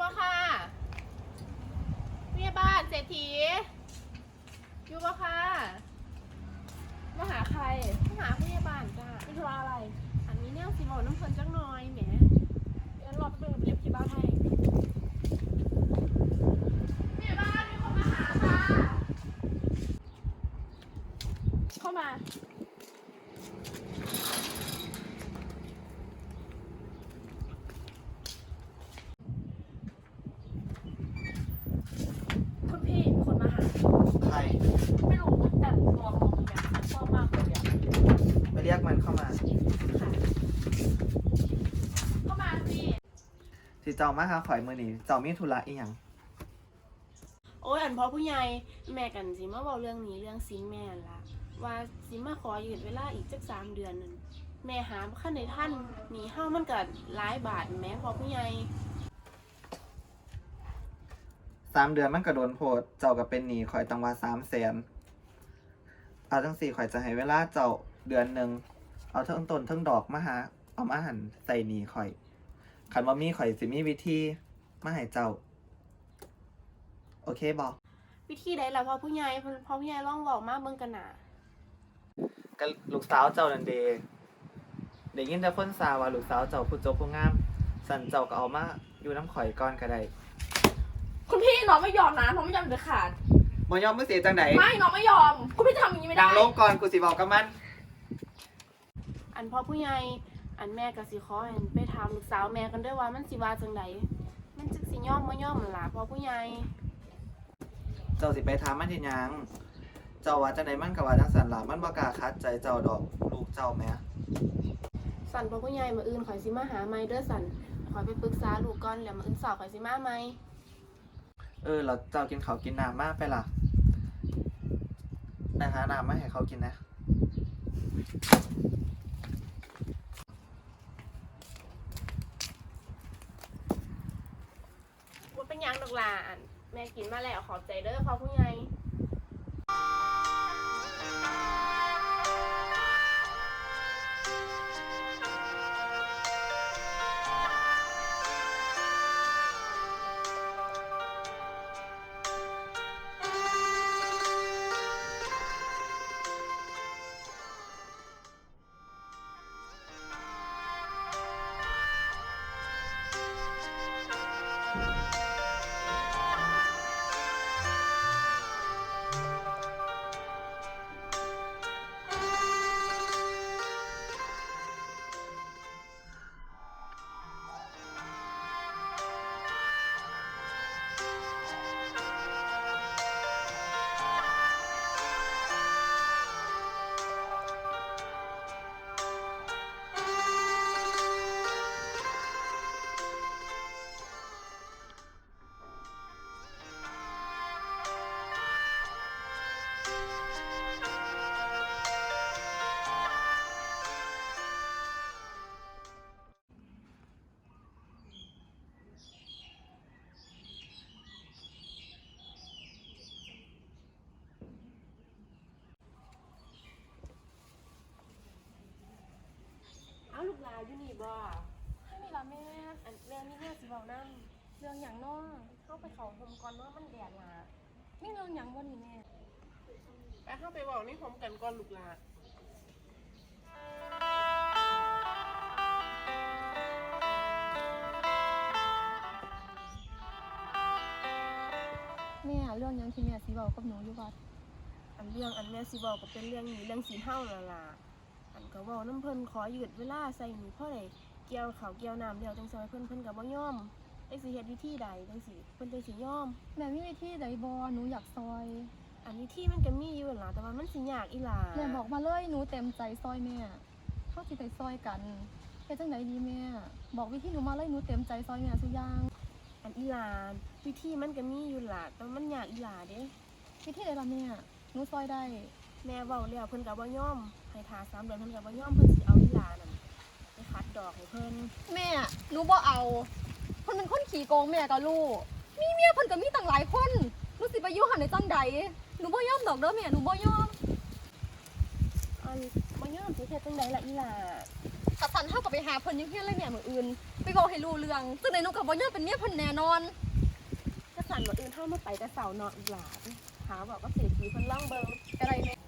บ่ค่ะพยาบาลเศรษฐี อยู่บ่ค่ะ มาหาใครมาหาพยาบาลจ้าเป็นธุระอะไรอันนี้เนี่ยสิบอกน้ำเพลินจักหน่อยแหมงั้นรอแป๊บนึงเรียกที่บ้านให้พยาบาลมีคนมาหาค่ะ เข้ามา คุณพี่มีคนมาหา ใคร ไม่รู้แต่ตัวเขาแบบชอบมากเลยอะ ไปเรียกมันเข้ามา ค่ะเข้ามาสิ สิ เจ้ามาหาข่อยมือนี่เจ้ามีธุระอีหยังโอ้ยอันพอผู้ใหญ่แม่กันสิมาบอกเรื่องนี้เรื่องซินแม่นั่นละว่าสิมาขอยืดเวลาอีกจักสามเดือนนั่นแม่หาขั้นในท่านหนีห้ามันกัหลายบาทแหม่พอผู้ใหญ่สามเดือนมันกระโดนโพดเจ้าก็เป็นหนี้ข่อยตังว่าสามแสนเอาทั้งสี่ข่อยจะให้เวลาเจ้าเดือนหนึ่งเอาเทั้งต้นเทั้งดอกมาหาเอามาหันใส่หนี้ข่อย ขันว่ามีข่อยสิมีวิธีมาให้เจ้า โอเคบอวิธีใดล่ะพอผู้ใหญ่พอพอผู้ใหญ่ลองบอกมาเบิ่งกันน่ะก็ลูกสาวเจ้านันเดเด็กยินแต่คนซาว่าลูกสาวเจ้าผู้จบผู้งาม สันเจ้าก็เอามาอยู่น้ำข่อยก่อนก็ได้คุณพี่น้องไม่ยอมนะน้องไม่ยอมเด็ดขาดบ่ยอมมือเสียจังไดไม่น้องไม่ยอม คุณพี่จะทำอย่างนี้ไม่ดัได้ งลงก่อนกูสิบอกกับมัน อันพอผู้ใหญ่ อันแม่ก็สิขอให้ไปถามลูกสาวแม่กันด้วยว่ามันสิว่าจังไดมันจึกสิยอมบ่ยอมนั่นล่ะพอผู้ใหญ่เจ้าสิไปถามมันเห็นยังเจ้าว่าจังไดมันก็ว่าจังสันล่ะมันบ่กล้าคัดใจเจ้าดอกลูกเจ้าแหม่สั่นพอผู้ใหญ่มื้ออื่นข่อยสิมาหาใหม่เด้อสั่นข่อยไปปรึกษาลูกก่อนแล้วมื้ออื่นสอบข่อยสิมาใหม่เออแล้วเจ้ากินข้าวกินน้ำมากไปล่ะนะฮะน้ำมาให้เขากินนะ ว่าเป็นห ยังดอกลาอันแม่กินมาแล้วขอบใจเด้อพอผู้ใหญ่ เอาลูกหลานอยู่นี่บ่ให้มีละแม่ อันแม่มีเรื่องสิบอกนำเรื่องอย่างน้อเข้าไปเขาห่มก่อนเนาะมันแดดล่ะนี่เรื่องอย่างวันนี้แม่ไปเข้าไปบอกนี่ผมกันก่อนลูกหลานแม่เรื่องยังที่แม่สีบอกกับหนูอยู่วัดอันเรื่องอันแม่สิบอกก็เป็นเรื่องนี้เรื่องสีเฮานั่นล่ะอั นก็เว้าน้ำเพิ่นขอยืดเวลาใส่หนูเพราะได้เกี่ยวข้าวเกี่ยวน้ำเดียวจังซอยเพิ่นเพิ่นก็บ่ยอมจังสิเฮ็ดวิธีใดจังสิเพิ่นจังสิยอม แม่มีวิธีใดบอหนูอยากซอยอันวิธีมันก็มีอยู่ล่ะแต่ว่ามันสิยากอีหล่ะแม่บอกมาเลยหนูเต็มใจซอยแม่เข้าสิไปซอยกันเฮ็ดจังไดดีแม่ บอกวิธีหนูมาเลยหนูเต็มใจซอยแม่ทุกอย่างอันอีหล่าวิธีมันก็มีอยู่ล่ะแต่ว่ามันยากอีหล่าเด้วิธีใดล่ะแม่หนูซอยได้ แม่เว้าแล้วเพิ่นก็บ่ยอมให้ทาสามเดือนเพิ่นก็บ่ยอมเพิ่นสิเอาอีหล่านั่นไปคัดดอกให้เพิ่นแม่หนูบ่เอาเพิ่นเป็นคนขี่โกงแม่ก็รู้มีเมียเพิ่นก็มีตั้งหลายคนหนูสิไปอยู่หันในจังใดหนูบ่ยอมดอกเด้อแม่หนูบ่ยอมอันบ่ยอมสิเฮ็ดจังไดล่ะอีหล่าถ้าสันเฮาก็ไปหาเพิ่นอยังเฮียนเลยแม่มื้ออื่น ไปบอกให้รู้เรื่องจังได๋หนูก็บ่ยอมเป็นเมียเพิ่นแน่นอนก็สั่นว่าอื่นเท่ามาไปแต่เสาเนาะอีหลานหาบอกก็เสียทีเพิ่นล่องเบิงก็ได้แม่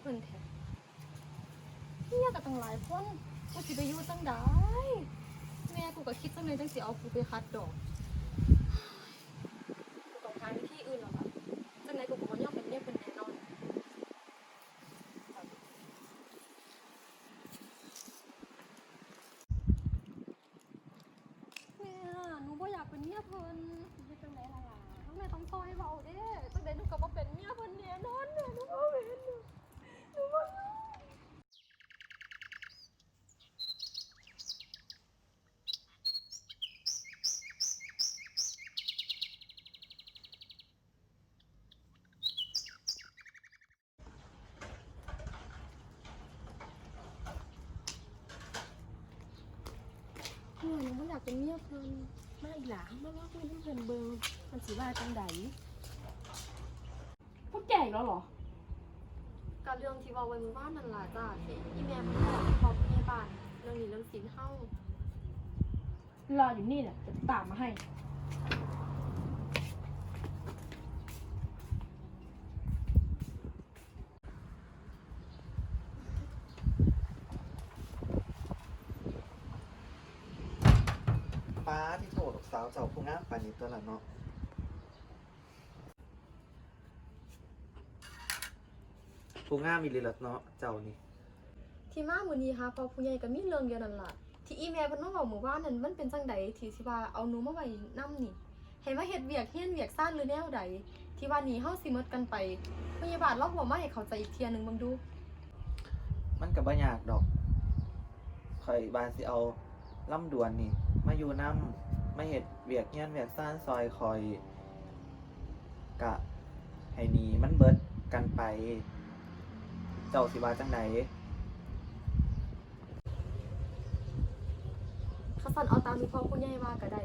เพิ่นแท้เมียก็ตั้งหลายคนกูสิไปอยู่จังได้แม่กูก็คิดจังไดจังสิเอากูไปคัดดอกกูต้องหาวิธีอื่นแล้วล่ะจังไดกูก็บ่ยอมเป็นเมียเพิ่นแน่นอนแม่หนูบ่อยากเป็นเมียเพิ่นเฮ็ดจังไดล่ะล่ะแม่ต้องซอยเบาเด้จังได๋หนูก็บ่เป็นเมียเพิ่นแน่นอนแม่หนูบ่เป็นหนูหนูบ่ยอม แม่หนูบ่ อยากเป็นเมียเพิ่นมาอีหลามาว่าคุยน้ำเพิ่นเบิงมันสิว่าจังไดพวกแก่อีกแล้วเหรอก็เรื่องที่เว้าไว้มื้อวานนั่นล่ะจ้าที่อีแม่เพิ่นบอกขอพยาบาลเรื่องนี้เรื่องสินเฮา รออยู่นี่แหละจะตามมาให้ ป้าที่โทรลูก สาวเจ้าผู้งามปานนี้ตัวละเนาะผู้งามมีลีลัดเนาะเจ้านี่ที่มามื้อนี้ค่ะพอผู้ใหญ่ก็มีเรื่องเดียวนั่นล่ะที่อีแม่เพิ่นมาเว้ามื้อวานนั่นมันเป็นจังใดที่สิว่าเอาหนูมาไว้นำนี่ให้มาเฮ็ดเวียกเฮียนเวียกซ่านหรือแนวใดที่ว่านี่เฮาสิหมดกันไปพยาบาลเราบ่มาให้เข้าใจอีกเที่ยหนึงเบิ่งดู มันก็บ่ยากดอกข่อยบานสิเอาล่ำดวนนี่ มาอยู่นำ มาเฮ็ดเวียกเฮียนเวียกซ่านซอยคอยกะให้หนีมันเบิดกันไป เจ้าสิว่าจังไดข้าสันเอาตามที่พ่อผู้ใหญ่ว่าก็ได้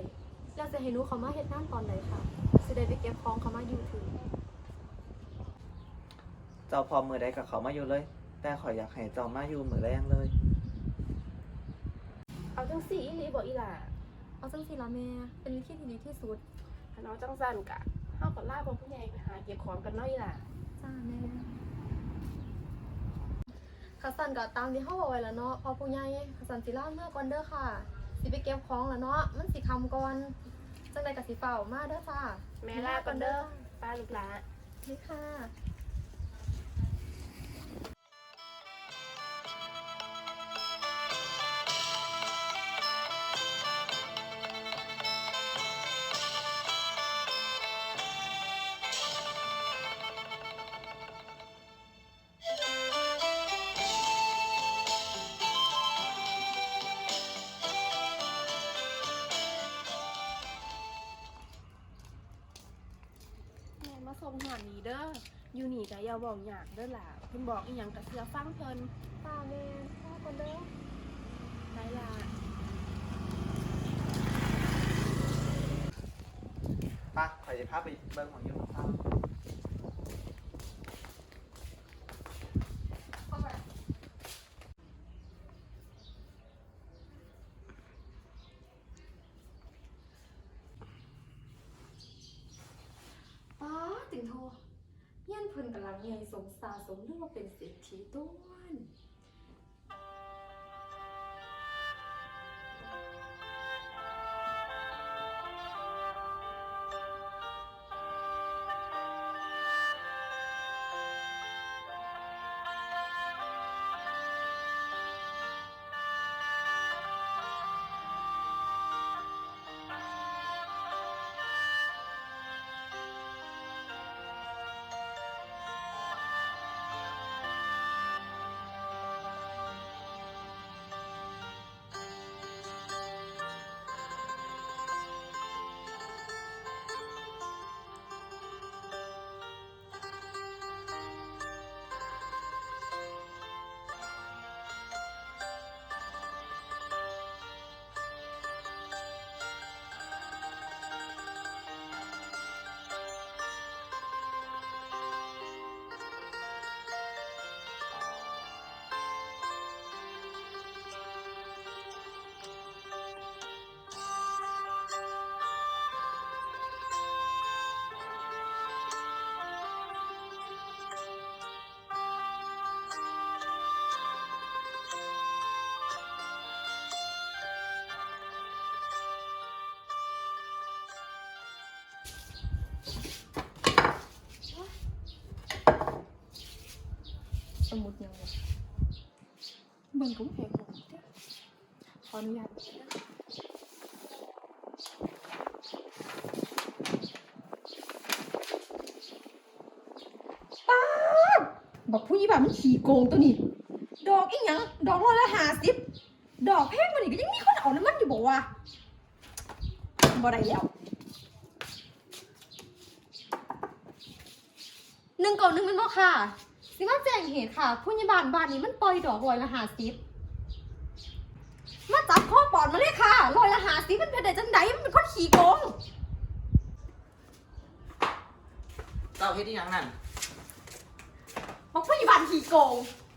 แล้วจะให้หนูเขามาเฮ็ดงานตอนใดค่ะสิได้ไปเก็บของเขามาอยู่ถึงเจ้าพอมือใดกับเขามาอยู่เลย แต่ข่อยอยากให้เจ้ามาอยู่มือแรงเลย เอาจังสี่อีหลีบ่อีหล่า เอาจังสิละแม่ เป็นวิธีที่ดีที่สุดถ้าน้องจังสั่นกะเฮาก็ลาบ่ผู้ใหญ่ไปหาเก็บของกันเนาะอีหล่าจ้าแม่ข้าสันก็ตามที่เฮาบอกไว้แล้วเนาะพ่อผู้ใหญ่ข้าสันสิลาเมื่อก่อนเด้อค่ะ สิไปเก็บของแล้วเนาะมันสิคำก่อนจังใดก็สิเฝ้ามาเด้อจ้าแม่ลาก่อนเด้อป้าลูกหลานี่ค่ะ งหอนนี่เด้ออยู่นี่ก็อย่าบอกหยากเด้อล่ะเพิ่นบอกอีหยังก็เชื่อฟังเพิ่นจ้าแม่พ่อก่อนเด้อไปล่ะป้าข่อยจะพาไปเบิ่งของอยุ่ของข้าวเข้าไป ง ใหญ่สงสารสมเรื่องว่าเป็นเศรษฐีต้วน เบิ่งกุ้งแพงของเด้อขออนุญาตเด้อบอกผู้ยี่บ้ามันขี่โกงตัวนี้ ดอกอีหยัง ดอกร้อยละห้าสิบ ดอกแพงกว่านี้ก็ยังมีคนเอาน้ำมันอยู่บอกว่าบ่ได้แล้วหนึ่งก่อนหนึ่งมันบ่ค่ะ สิมาแจ้งเหตุค่ะ ผู้ใหญ่บ้านบ้านนี้มันปล่อยดอกร้อยละห้าสิบมาจับข้อปอดมาเลยค่ะร้อยละห้าสิบมันเป็นได้จังไดมันเป็นคนขี่โกงเจ้าเฮ็ดอีหยังนั่นบอกผู้ใหญ่บ้านขี่โกง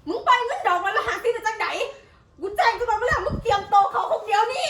มึงไปเงินดอกร้อยละห้าสิบได้จังไดกูแจ้งตำรวจมาแล้วมึงเตรียมโตวเขาคนเดียวนี่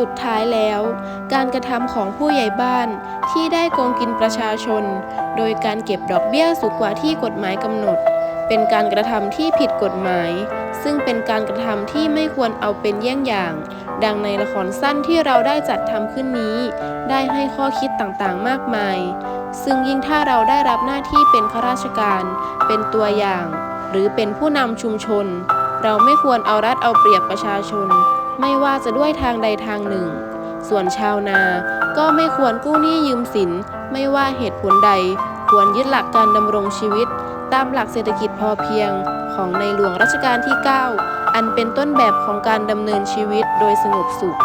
สุดท้ายแล้ว การกระทำของผู้ใหญ่บ้านที่ได้โกงกินประชาชน โดยการเก็บดอกเบี้ยสูงกว่าที่กฎหมายกำหนด เป็นการกระทำที่ผิดกฎหมาย ซึ่งเป็นการกระทำที่ไม่ควรเอาเป็นเยี่ยงอย่าง ดังในละครสั้นที่เราได้จัดทำขึ้นนี้ ได้ให้ข้อคิดต่างๆมากมาย ซึ่งยิ่งถ้าเราได้รับหน้าที่เป็นข้าราชการ เป็นตัวอย่าง หรือเป็นผู้นำชุมชน เราไม่ควรเอารัดเอาเปรียบประชาชน ไม่ว่าจะด้วยทางใดทางหนึ่ง ส่วนชาวนาก็ไม่ควรกู้หนี้ยืมสิน ไม่ว่าเหตุผลใด ควรยึดหลักการดำรงชีวิต ตามหลักเศรษฐกิจพอเพียง ของในหลวงรัชกาลที่ 9 อันเป็นต้นแบบของการดำเนินชีวิตโดยสงบสุข